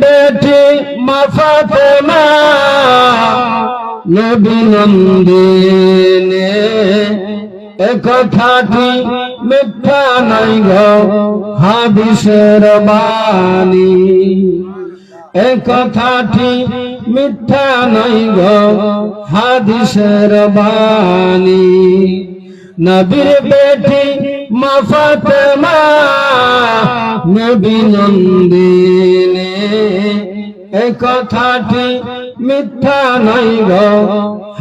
বেটি মাফাতে মা নবী নন্দিনে, এ কথাটি মিথ্যা নাই গো? হাদিসের বাণী। এ কথাটি মিথ্যা নাই গো? হাদিসের বাণী। নবীর বেটি মা নবী নন্দিনে। এ কথাটি মিথ্যা নাই গো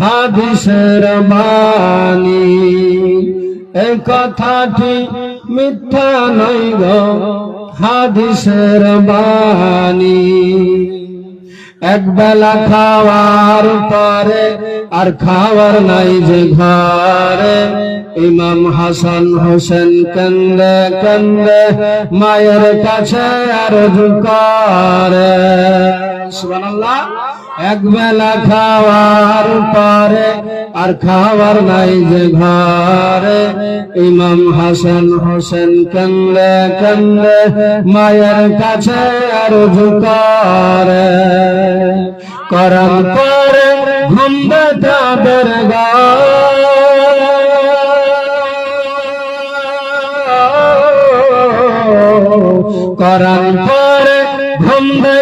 হাদিসের বাণী। এ কথাটি মিথ্যা নাই গো হাদিসের বাণী। এক বেলা খাওয়ার পরে আর খাওয়ার নাই যে ঘরে। ইমাম হাসান হোসেন কান্দে কান্দে মায়ের কাছে আর করে। এক বেলা খাওয়ার পরে আর খাওয়ার নাই যে ঘরে। ইমাম হাসান হোসেন কান্দে কান্দে মায়ের কাছে আর করে। করার পরে ঘুমবে তাদের করার পরে ঘুমবে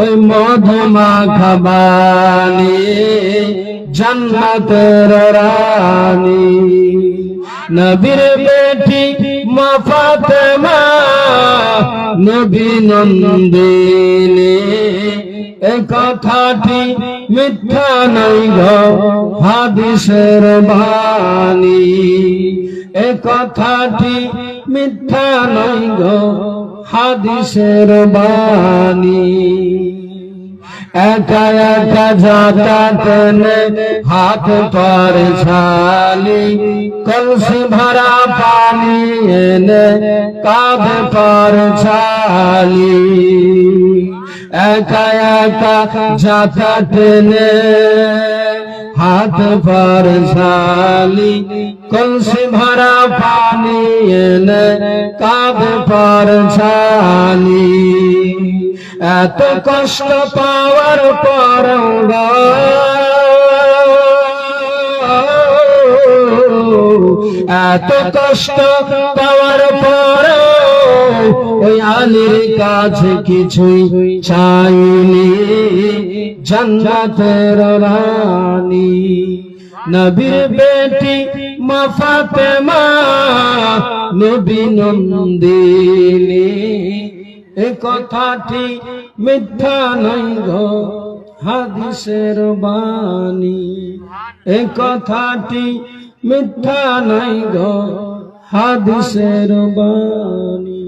ওই মধুমা খাবানি জান্নাতের রানী। নবীর বেটি মা কথাটি মিথ্যা নাই গো, হাদিসের বাণী। এ কথাটি মিথ্যা হাদিসের বাণী। একা একা যাতাতেনে হাত পর ছালি কলসি ভরা পানি এনে কাঁধে পর ছালি একা একা যাতাতেনে হাত ভর শালি কলসি ভরা পানি কাঁধে পর ছালি এত কষ্ট পাওয়ার পর এত কষ্ট পাওয়ার পর ওই আলীর কাছে কিছুই চাইনি। জান্নাতের রানী, নবীর বেটি মাফাতে মা নবী নন্দিনী। এ কথাটি মিথ্যা নাই গো। হাদিসের বাণী। এ কথাটি মিথ্যা নাই গো হাদিসের বাণী।